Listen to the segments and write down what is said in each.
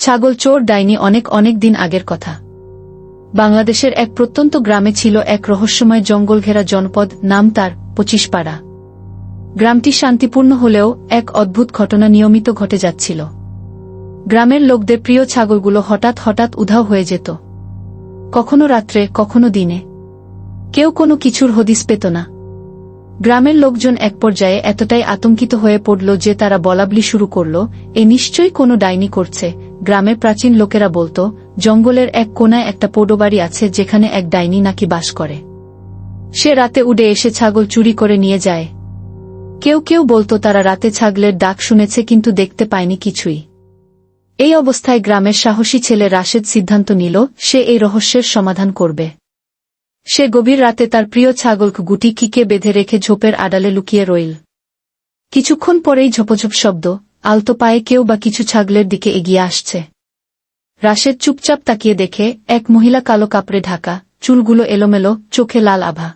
ছাগল চোর ডাইনি অনেক অনেক দিন আগের কথা। বাংলাদেশের এক প্রত্যন্ত গ্রামে ছিল এক রহস্যময় জঙ্গল ঘেরা জনপদ, নাম তার পঁচিশপাড়া। গ্রামটি শান্তিপূর্ণ হলেও এক অদ্ভুত ঘটনা নিয়মিত ঘটে যাচ্ছিল। গ্রামের লোকদের প্রিয় ছাগলগুলো হঠাৎ হঠাৎ উধাও হয়ে যেত। কখনো রাত্রে, কখনো দিনে। কেউ কোনো কিছুর হদিস পেত না। গ্রামের লোকজন এক পর্যায়ে এতটাই আতঙ্কিত হয়ে পড়ল যে তারা বলাবলি শুরু করল, এ নিশ্চয়ই কোনো ডাইনি করছে গ্রামের প্রাচীন লোকেরা বলতো, জঙ্গলের এক কোনায় একটা পোডোবাড়ি আছে যেখানে এক ডাইনি নাকি বাস করে। সে রাতে উড়ে এসে ছাগল চুরি করে নিয়ে যায়। কেউ কেউ বলতো তারা রাতে ছাগলের ডাক শুনেছে কিন্তু দেখতে পায়নি কিছুই। এই অবস্থায় গ্রামের সাহসী ছেলে রাশেদ সিদ্ধান্ত নিল, সে এই রহস্যের সমাধান করবে। সে গভীর রাতে তার প্রিয় ছাগল গুটি কিকে বেঁধে রেখে ঝোপের আড়ালে লুকিয়ে রইল। কিছুক্ষণ পরেই ঝোপঝোপ শব্দ আলতো পায়ে কেউ বা কিছু ছাগলের দিকে এগিয়ে আসছে। রাশেদ চুপচাপ তাকিয়ে দেখে এক মহিলা কালো কাপড়ে ঢাকা, চুলগুলো এলোমেলো, চোখে লাল আভা।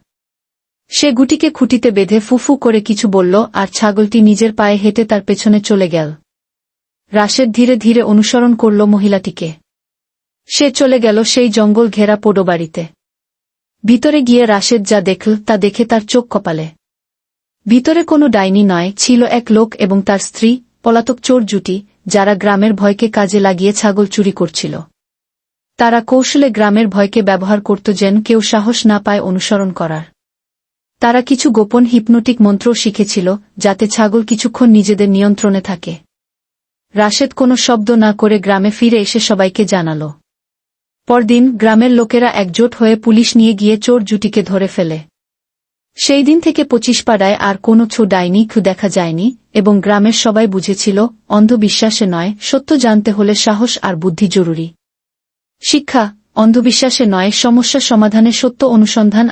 সে গুটিকে খুঁটিতে বেঁধে ফুফু করে কিছু বলল আর ছাগলটি নিজের পায়ে হেঁটে তার পেছনে চলে গেল। রাশেদ ধীরে ধীরে অনুসরণ করল মহিলাটিকে। সে চলে গেল সেই জঙ্গল ঘেরা পোডোবাড়িতে। ভিতরে গিয়ে রাশেদ যা দেখল তা দেখে তার চোখ কপালে। ভিতরে কোনো ডাইনি নয়, ছিল এক লোক এবং তার স্ত্রী পলাতক চোর জুটি, যারা গ্রামের ভয়কে কাজে লাগিয়ে ছাগল চুরি করছিল। তারা কৌশলে গ্রামের ভয়কে ব্যবহার করত যেন কেউ সাহস না পায় অনুসরণ করার। তারা কিছু গোপন হিপনোটিক মন্ত্র শিখেছিল, যাতে ছাগল কিছুক্ষণ নিজেদের নিয়ন্ত্রণে থাকে। রাশেদ কোনো শব্দ না করে গ্রামে ফিরে এসে সবাইকে জানাল। পরদিন গ্রামের লোকেরা একজোট হয়ে পুলিশ নিয়ে গিয়ে চোর জুটিকে ধরে ফেলে। সেই দিন থেকে পঁচিশ পাড়ায় আর কোনো ছো ডাইনি দেখা যায়নি, এবং গ্রামের সবাই বুঝেছিল, অন্ধবিশ্বাসে নয়, সত্য জানতে হলে সাহস আর বুদ্ধি জরুরি। শিক্ষা, অন্ধবিশ্বাসে নয়, সমস্যা সমাধানে সত্য অনুসন্ধান